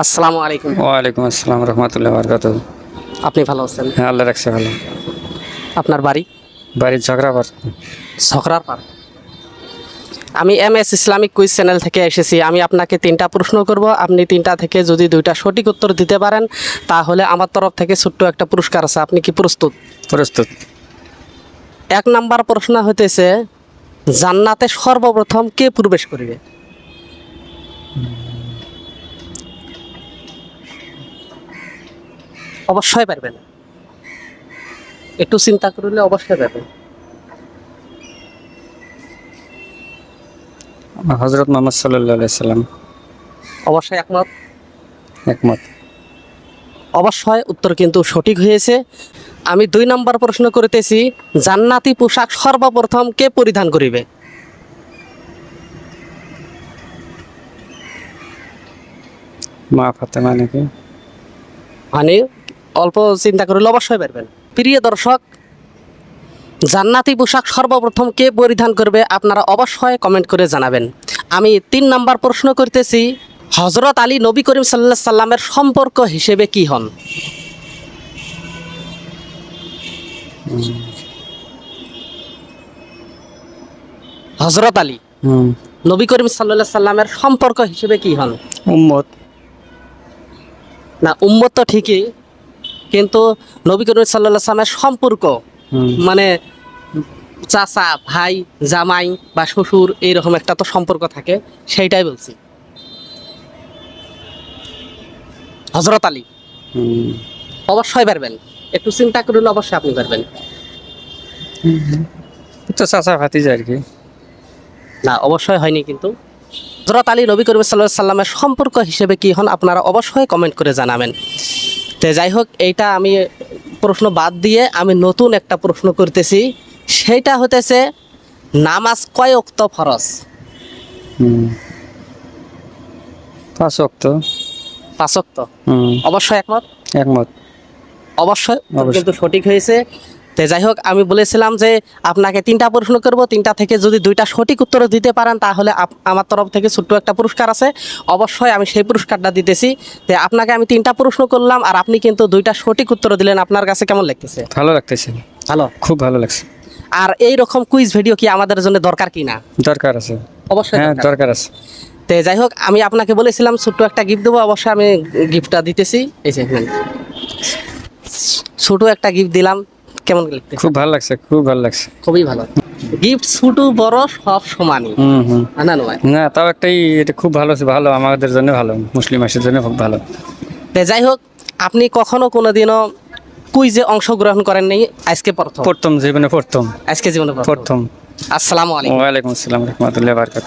আসসালামু আলাইকুম। ওয়ালাইকুম আসসালাম রহমতুল্লাহ বরকাত আপনি ভালো আছেন? হ্যাঁ আল্লাহ রাখছে ভালো। আপনার বাড়ি? বাড়ির ঝগড়া পার আমি M S Islamic quiz channel থেকে এসেছি। আমি আপনাকে তিনটা প্রশ্ন করব। আপনি তিনটা থেকে যদি দুইটা সঠিক উত্তর দিতে পারেন তাহলে আমার তরফ থেকে ছোট্ট একটা পুরস্কার আছে। আপনি কি প্রস্তুত? প্রস্তুত। এক নাম্বার প্রশ্ন হইতেছে জান্নাতে সর্বপ্রথম কে প্রবেশ করিবে? অবশ্যই পারবেন একটু চিন্তা করলে অবশ্যই পারবেন হজরত মোহাম্মদ সাল্লাহ সাল্লাম। অবশ্যই একমত। একমত। অবশ্যই উত্তর কিন্তু সঠিক হয়েছে। আমি দুই নম্বর প্রশ্ন করিতেছি জান্নাতি পোশাক সর্বপ্রথম কে পরিধান করিবে? মা ফাতেমা নাকি? মানে অল্প চিন্তা করলে অবশ্যই পারবেন প্রিয় দর্শক জান্নাতি পোশাক সর্বপ্রথম কে পরিধান করবে আপনারা অবশ্যই কমেন্ট করে জানাবেন। আমি তিন নাম্বার প্রশ্ন করতেছি হজরত আলী নবী করিম সাল্লাহ সাল্লামের সম্পর্ক হিসেবে কি হন? হজরত আলী নবী করিম সাল্লাহ সাল্লামের সম্পর্ক হিসেবে কি হন? উম্মত। না উম্মত তো ঠিকই কিন্তু নবী করিম সাল্লাহ সাল্লামের সম্পর্ক মানে চাচা ভাই জামাই বা শ্বশুর এইরকম একটা তো সম্পর্ক থাকে সেইটাই বলছি। হজরত আলী। অবশ্যই পারবেন। একটু চিন্তা করলে অবশ্যই আপনি পারবেন। তো চাচা ভাতিজা আর কি? না অবশ্যই হয়নি কিন্তু। হজরত আলী নবী করিম সাল্লাহ সাল্লামের সম্পর্ক হিসেবে কি হন আপনারা অবশ্যই কমেন্ট করে জানাবেন। তো যাই হোক এইটা আমি প্রশ্ন বাদ দিয়ে আমি নতুন একটা প্রশ্ন করতেছি। সেইটা হতেছে নামাজ কয় অক্ত ফরজ? হুম। পাঁচ অক্ত পাঁচ অক্ত অবশ্যই একমত? একমত। অবশ্যই অবশ্যই। কিন্তু সঠিক হয়েছে। তো যাই হোক আমি বলেছিলাম যে আপনাকে তিনটা প্রশ্ন করব। তিনটা থেকে যদি দুইটা সঠিক উত্তর দিতে পারেন তাহলে আমার তরফ থেকে ছোট্ট একটা পুরস্কার আছে। অবশ্যই আমি সেই পুরস্কারটা দিতেছি। তো আপনাকে আমি তিনটা প্রশ্ন করলাম আর আপনি কিন্তু দুইটা সঠিক উত্তর দিলেন। আপনার কাছে কেমন লাগতেছে? ভালো লাগতেছে। ভালো? খুব ভালো লাগছে। আর এই রকম কুইজ ভিডিও কি আমাদের জন্য দরকার কি না? দরকার আছে। অবশ্যই হ্যাঁ দরকার। আছে। তো যাই হোক আমি আপনাকে বলেছিলাম ছোট্ট একটা গিফট দেবো অবশ্যই আমি গিফটটা দিতেছি। এই যে নেন। ছোট একটা গিফট দিলাম। কেমন লাগতেছে? খুব ভালো লাগছে খুব ভালো লাগছে। খুবই ভালো। গিফট ছোট বড় সব সমানই। হুম হুম। না নয় না তাও একটাই এটা খুব ভালো ভালো আমাদের জন্য ভালো মুসলিম মাসের জন্য খুব ভালো। যাই হোক আপনি কখনো কোনোদিনও কুইজে অংশগ্রহণ করেন নাই? আজকে প্রথম। প্রথম জীবনে প্রথম। আজকে জীবনে প্রথম। আসসালামু আলাইকুম। ওয়ালাইকুম আসসালাম রহমতুল্লাহ বারকাত